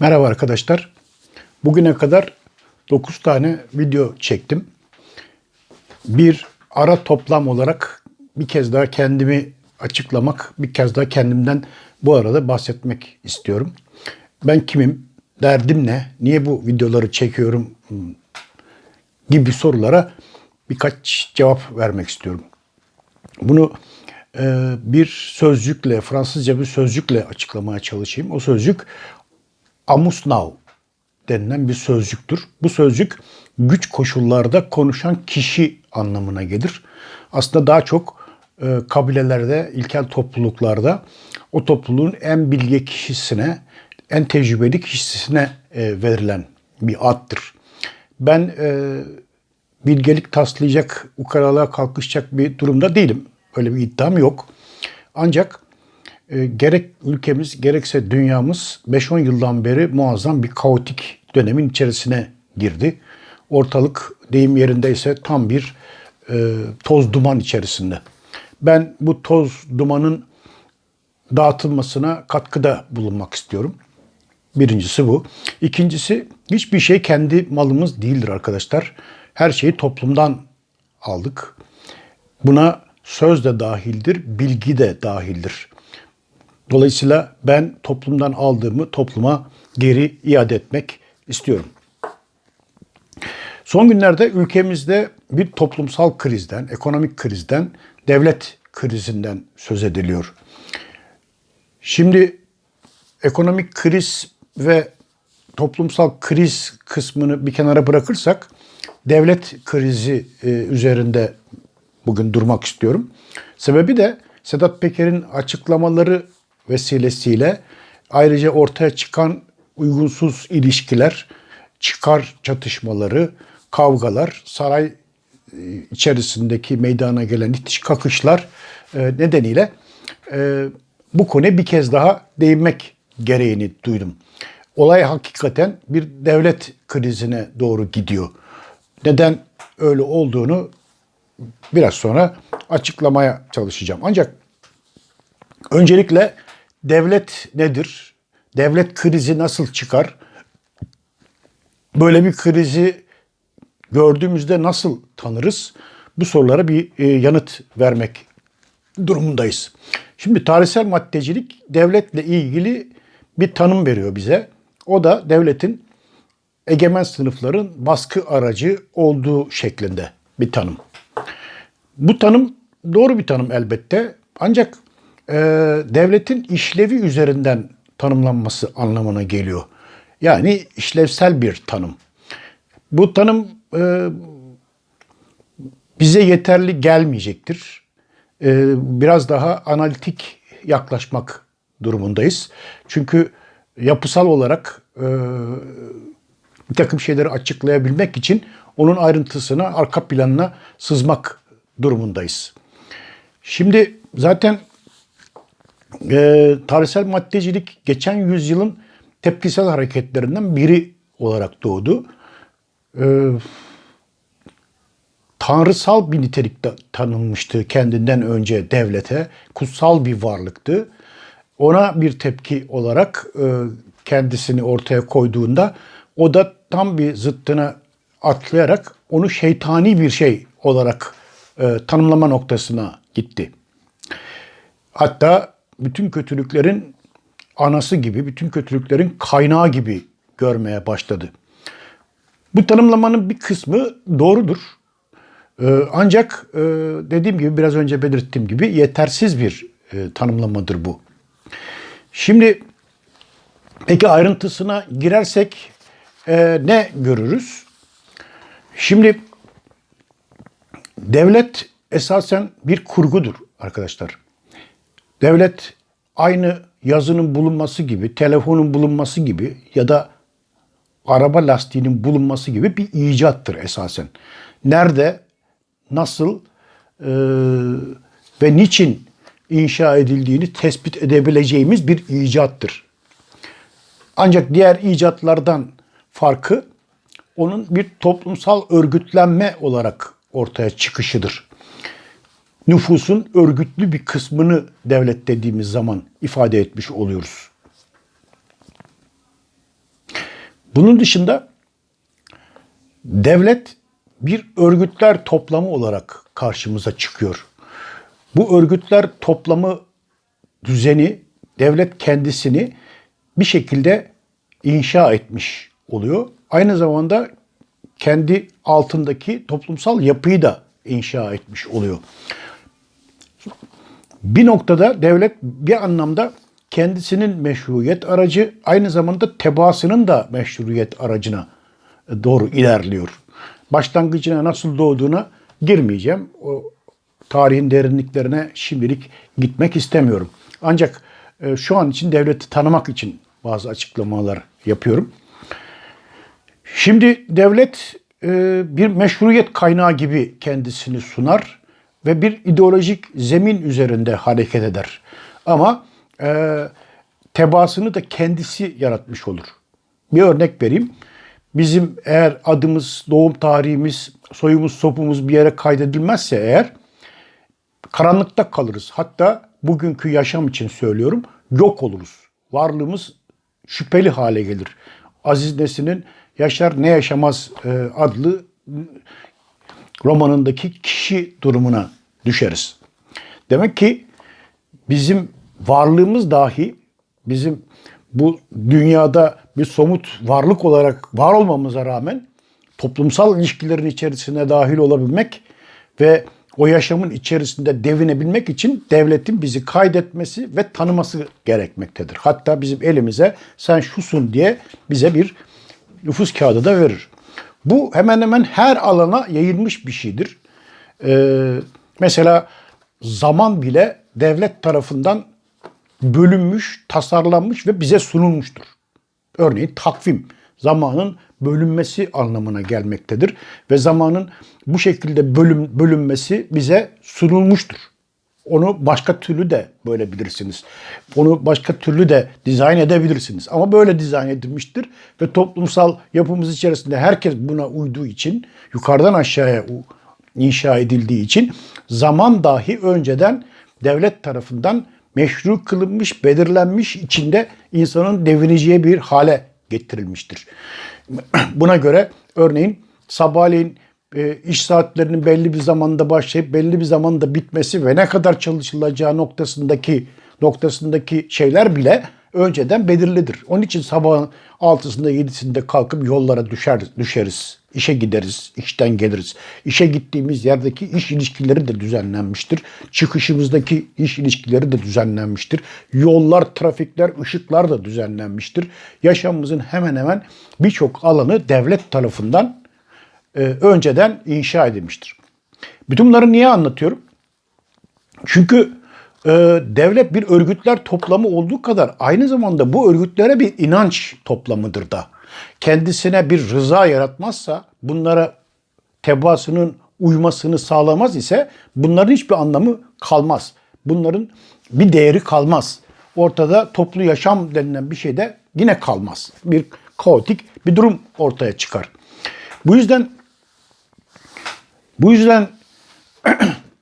Merhaba arkadaşlar. Bugüne kadar 9 tane video çektim. Bir ara toplam olarak bir kez daha kendimi açıklamak, bir kez daha kendimden bu arada bahsetmek istiyorum. Ben kimim? Derdim ne? Niye bu videoları çekiyorum? gibi sorulara birkaç cevap vermek istiyorum. Bunu e, bir sözcükle, Fransızca bir sözcükle açıklamaya çalışayım. O sözcük amusnav denilen bir sözcüktür. Bu sözcük güç koşullarda konuşan kişi anlamına gelir. Aslında daha çok e, kabilelerde, ilkel topluluklarda o topluluğun en bilge kişisine, en tecrübeli kişisine e, verilen bir addır. Ben e, bilgelik taslayacak, ukalalığa kalkışacak bir durumda değilim. Öyle bir iddiam yok. Ancak e, gerek ülkemiz gerekse dünyamız 5-10 yıldan beri muazzam bir kaotik dönemin içerisine girdi. Ortalık deyim yerindeyse tam bir e, toz duman içerisinde. Ben bu toz dumanın dağıtılmasına katkıda bulunmak istiyorum. Birincisi bu. İkincisi hiçbir şey kendi malımız değildir arkadaşlar. Her şeyi toplumdan aldık. Buna söz de dahildir, bilgi de dahildir. Dolayısıyla ben toplumdan aldığımı topluma geri iade etmek istiyorum. Son günlerde ülkemizde bir toplumsal krizden, ekonomik krizden, devlet krizinden söz ediliyor. Şimdi ekonomik kriz ve toplumsal kriz kısmını bir kenara bırakırsak devlet krizi e, üzerinde bugün durmak istiyorum. Sebebi de Sedat Peker'in açıklamaları vesilesiyle ayrıca ortaya çıkan uygunsuz ilişkiler, çıkar çatışmaları, kavgalar, saray e, içerisindeki meydana gelen itiş kakışlar e, nedeniyle e, bu konuya bir kez daha değinmek gereğini duydum. Olay hakikaten bir devlet krizine doğru gidiyor. Neden öyle olduğunu biraz sonra açıklamaya çalışacağım. Ancak öncelikle devlet nedir? Devlet krizi nasıl çıkar? Böyle bir krizi gördüğümüzde nasıl tanırız? Bu sorulara bir e, yanıt vermek durumundayız. Şimdi tarihsel maddecilik devletle ilgili bir tanım veriyor bize. O da devletin egemen sınıfların baskı aracı olduğu şeklinde bir tanım. Bu tanım doğru bir tanım elbette. Ancak e, devletin işlevi üzerinden tanımlanması anlamına geliyor. Yani işlevsel bir tanım. Bu tanım e, bize yeterli gelmeyecektir. E, biraz daha analitik yaklaşmak durumundayız. Çünkü yapısal olarak e, bir takım şeyleri açıklayabilmek için onun ayrıntısına, arka planına sızmak durumundayız. Şimdi zaten e, tarihsel maddecilik geçen yüzyılın tepkisel hareketlerinden biri olarak doğdu. E, tanrısal bir nitelikte tanınmıştı kendinden önce devlete. Kutsal bir varlıktı. Ona bir tepki olarak e, kendisini ortaya koyduğunda o da tam bir zıttına atlayarak onu şeytani bir şey olarak e, tanımlama noktasına gitti. Hatta bütün kötülüklerin anası gibi, bütün kötülüklerin kaynağı gibi görmeye başladı. Bu tanımlamanın bir kısmı doğrudur. Ee, ancak e, dediğim gibi biraz önce belirttiğim gibi yetersiz bir e, tanımlamadır bu. Şimdi peki ayrıntısına girersek e, ne görürüz? Şimdi devlet esasen bir kurgudur arkadaşlar. Devlet aynı yazının bulunması gibi, telefonun bulunması gibi ya da araba lastiğinin bulunması gibi bir icattır esasen. Nerede, nasıl e, ve niçin inşa edildiğini tespit edebileceğimiz bir icattır. Ancak diğer icatlardan farkı onun bir toplumsal örgütlenme olarak ortaya çıkışıdır. Nüfusun örgütlü bir kısmını devlet dediğimiz zaman ifade etmiş oluyoruz. Bunun dışında devlet bir örgütler toplamı olarak karşımıza çıkıyor. Bu örgütler toplamı düzeni devlet kendisini bir şekilde inşa etmiş oluyor. Aynı zamanda kendi altındaki toplumsal yapıyı da inşa etmiş oluyor. Bir noktada devlet bir anlamda kendisinin meşruiyet aracı aynı zamanda tebaasının da meşruiyet aracına doğru ilerliyor. Başlangıcına nasıl doğduğuna girmeyeceğim. O tarihin derinliklerine şimdilik gitmek istemiyorum. Ancak e, şu an için devleti tanımak için bazı açıklamalar yapıyorum. Şimdi devlet e, bir meşruiyet kaynağı gibi kendisini sunar ve bir ideolojik zemin üzerinde hareket eder. Ama e, tebaasını da kendisi yaratmış olur. Bir örnek vereyim. Bizim eğer adımız, doğum tarihimiz, soyumuz, sopumuz bir yere kaydedilmezse eğer karanlıkta kalırız. Hatta bugünkü yaşam için söylüyorum yok oluruz. Varlığımız şüpheli hale gelir. Aziz Nesin'in Yaşar Ne Yaşamaz e, adlı romanındaki kişi durumuna düşeriz. Demek ki bizim varlığımız dahi bizim bu dünyada bir somut varlık olarak var olmamıza rağmen toplumsal ilişkilerin içerisine dahil olabilmek ve o yaşamın içerisinde devinebilmek için devletin bizi kaydetmesi ve tanıması gerekmektedir. Hatta bizim elimize sen şusun diye bize bir nüfus kağıdı da verir. Bu hemen hemen her alana yayılmış bir şeydir. Ee, mesela zaman bile devlet tarafından bölünmüş, tasarlanmış ve bize sunulmuştur. Örneğin takvim zamanın bölünmesi anlamına gelmektedir ve zamanın bu şekilde bölüm, bölünmesi bize sunulmuştur. Onu başka türlü de böyle bilirsiniz. Onu başka türlü de dizayn edebilirsiniz. Ama böyle dizayn edilmiştir ve toplumsal yapımız içerisinde herkes buna uyduğu için, yukarıdan aşağıya inşa edildiği için zaman dahi önceden devlet tarafından meşru kılınmış, belirlenmiş içinde insanın devineceği bir hale getirilmiştir. Buna göre örneğin sabahleyin iş saatlerinin belli bir zamanda başlayıp belli bir zamanda bitmesi ve ne kadar çalışılacağı noktasındaki noktasındaki şeyler bile önceden belirlidir. Onun için sabahın 6'sında 7'sinde kalkıp yollara düşer, düşeriz. İşe gideriz, işten geliriz. İşe gittiğimiz yerdeki iş ilişkileri de düzenlenmiştir. Çıkışımızdaki iş ilişkileri de düzenlenmiştir. Yollar, trafikler, ışıklar da düzenlenmiştir. Yaşamımızın hemen hemen birçok alanı devlet tarafından e, önceden inşa edilmiştir. Bütün bunları niye anlatıyorum? Çünkü e, devlet bir örgütler toplamı olduğu kadar aynı zamanda bu örgütlere bir inanç toplamıdır da. Kendisine bir rıza yaratmazsa, bunlara tebaasının uymasını sağlamaz ise bunların hiçbir anlamı kalmaz. Bunların bir değeri kalmaz. Ortada toplu yaşam denilen bir şey de yine kalmaz. Bir kaotik bir durum ortaya çıkar. Bu yüzden bu yüzden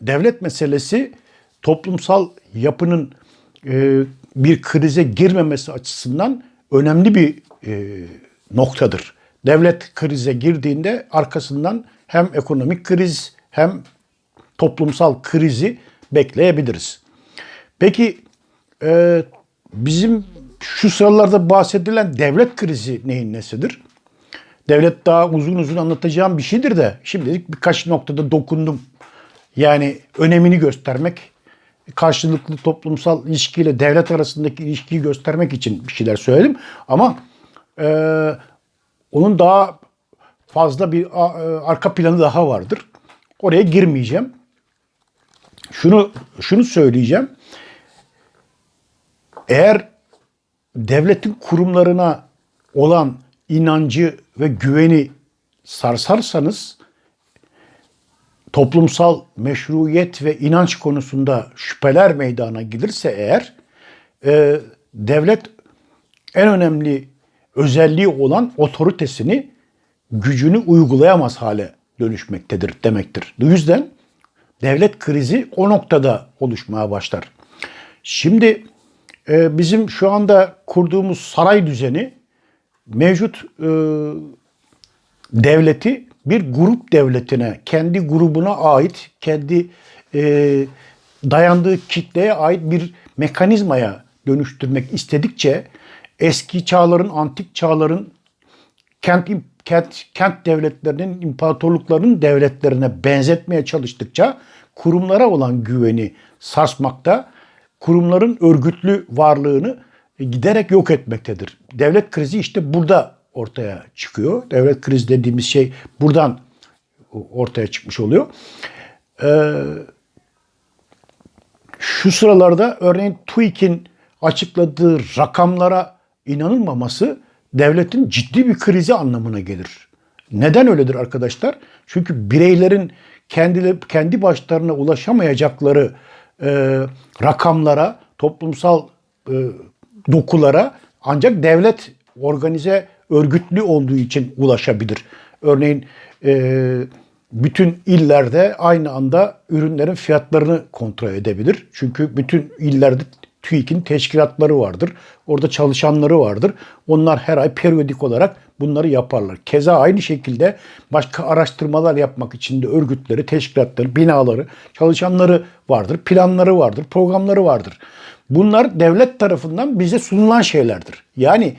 devlet meselesi toplumsal yapının e, bir krize girmemesi açısından önemli bir e, noktadır. Devlet krize girdiğinde arkasından hem ekonomik kriz hem toplumsal krizi bekleyebiliriz. Peki e, bizim şu sıralarda bahsedilen devlet krizi neyin nesidir? Devlet daha uzun uzun anlatacağım bir şeydir de şimdilik birkaç noktada dokundum. Yani önemini göstermek, karşılıklı toplumsal ilişkiyle devlet arasındaki ilişkiyi göstermek için bir şeyler söyledim. Ama e, onun daha fazla bir a, e, arka planı daha vardır. Oraya girmeyeceğim. Şunu şunu söyleyeceğim. Eğer devletin kurumlarına olan inancı ve güveni sarsarsanız toplumsal meşruiyet ve inanç konusunda şüpheler meydana gelirse eğer e, devlet en önemli özelliği olan otoritesini gücünü uygulayamaz hale dönüşmektedir demektir. Bu yüzden devlet krizi o noktada oluşmaya başlar. Şimdi e, bizim şu anda kurduğumuz saray düzeni mevcut e, devleti bir grup devletine, kendi grubuna ait, kendi e, dayandığı kitleye ait bir mekanizmaya dönüştürmek istedikçe eski çağların, antik çağların kent kent kent devletlerinin, imparatorlukların devletlerine benzetmeye çalıştıkça kurumlara olan güveni sarsmakta, kurumların örgütlü varlığını giderek yok etmektedir. Devlet krizi işte burada ortaya çıkıyor. Devlet krizi dediğimiz şey buradan ortaya çıkmış oluyor. Ee, şu sıralarda örneğin TÜİK'in açıkladığı rakamlara inanılmaması devletin ciddi bir krizi anlamına gelir. Neden öyledir arkadaşlar? Çünkü bireylerin kendi kendi başlarına ulaşamayacakları e, rakamlara, toplumsal e, dokulara ancak devlet organize örgütlü olduğu için ulaşabilir. Örneğin e, bütün illerde aynı anda ürünlerin fiyatlarını kontrol edebilir. Çünkü bütün illerde TÜİK'in teşkilatları vardır. Orada çalışanları vardır. Onlar her ay periyodik olarak bunları yaparlar. Keza aynı şekilde başka araştırmalar yapmak için de örgütleri, teşkilatları, binaları, çalışanları vardır. Planları vardır, programları vardır. Bunlar devlet tarafından bize sunulan şeylerdir. Yani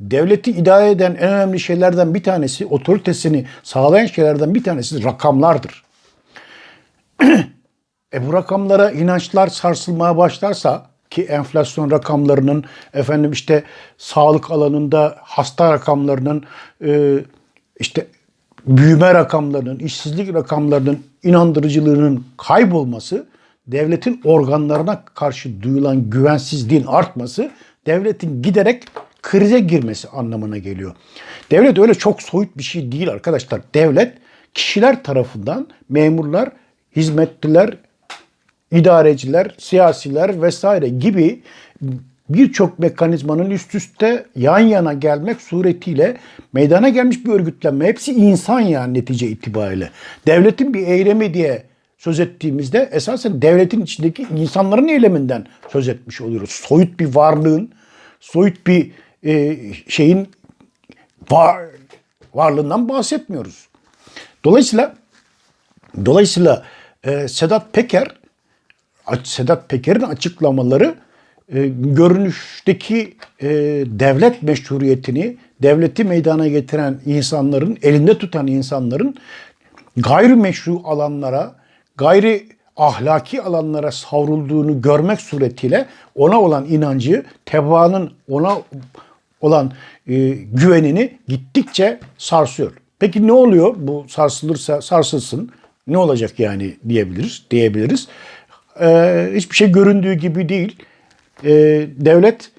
devleti idare eden en önemli şeylerden bir tanesi, otoritesini sağlayan şeylerden bir tanesi rakamlardır. e bu rakamlara inançlar sarsılmaya başlarsa ki enflasyon rakamlarının efendim işte sağlık alanında hasta rakamlarının e, işte büyüme rakamlarının, işsizlik rakamlarının inandırıcılığının kaybolması, devletin organlarına karşı duyulan güvensizliğin artması, devletin giderek krize girmesi anlamına geliyor. Devlet öyle çok soyut bir şey değil arkadaşlar. Devlet kişiler tarafından memurlar, hizmetliler, idareciler, siyasiler vesaire gibi birçok mekanizmanın üst üste yan yana gelmek suretiyle meydana gelmiş bir örgütlenme. Hepsi insan yani netice itibariyle. Devletin bir eylemi diye söz ettiğimizde esasen devletin içindeki insanların eyleminden söz etmiş oluyoruz. Soyut bir varlığın, soyut bir e, şeyin var, varlığından bahsetmiyoruz. Dolayısıyla dolayısıyla e, Sedat Peker Sedat Peker'in açıklamaları e, görünüşteki e, devlet meşruiyetini, devleti meydana getiren insanların, elinde tutan insanların gayrimeşru alanlara, gayri ahlaki alanlara savrulduğunu görmek suretiyle ona olan inancı, tebaanın ona olan e, güvenini gittikçe sarsıyor. Peki ne oluyor bu sarsılırsa sarsılsın ne olacak yani diyebiliriz diyebiliriz. Ee, hiçbir şey göründüğü gibi değil. Ee, devlet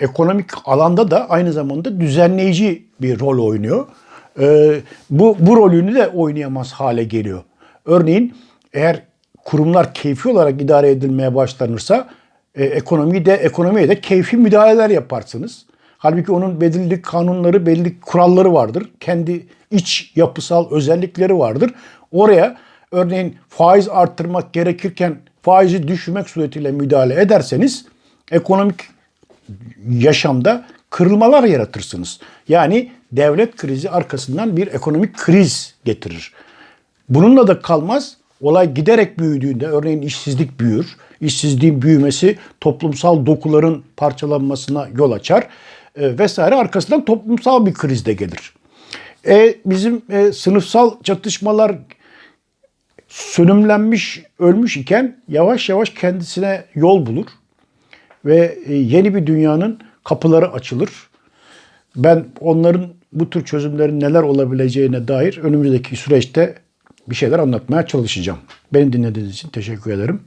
ekonomik alanda da aynı zamanda düzenleyici bir rol oynuyor. Ee, bu, bu rolünü de oynayamaz hale geliyor. Örneğin eğer kurumlar keyfi olarak idare edilmeye başlanırsa e, ekonomiyi de ekonomiye de keyfi müdahaleler yaparsınız. Halbuki onun belirli kanunları, belli kuralları vardır. Kendi iç yapısal özellikleri vardır. Oraya örneğin faiz arttırmak gerekirken faizi düşürmek suretiyle müdahale ederseniz ekonomik yaşamda kırılmalar yaratırsınız. Yani devlet krizi arkasından bir ekonomik kriz getirir. Bununla da kalmaz. Olay giderek büyüdüğünde örneğin işsizlik büyür. İşsizliğin büyümesi toplumsal dokuların parçalanmasına yol açar e, vesaire arkasından toplumsal bir kriz de gelir. E, bizim e, sınıfsal çatışmalar sönümlenmiş, ölmüş iken yavaş yavaş kendisine yol bulur ve e, yeni bir dünyanın kapıları açılır. Ben onların bu tür çözümlerin neler olabileceğine dair önümüzdeki süreçte bir şeyler anlatmaya çalışacağım. Beni dinlediğiniz için teşekkür ederim.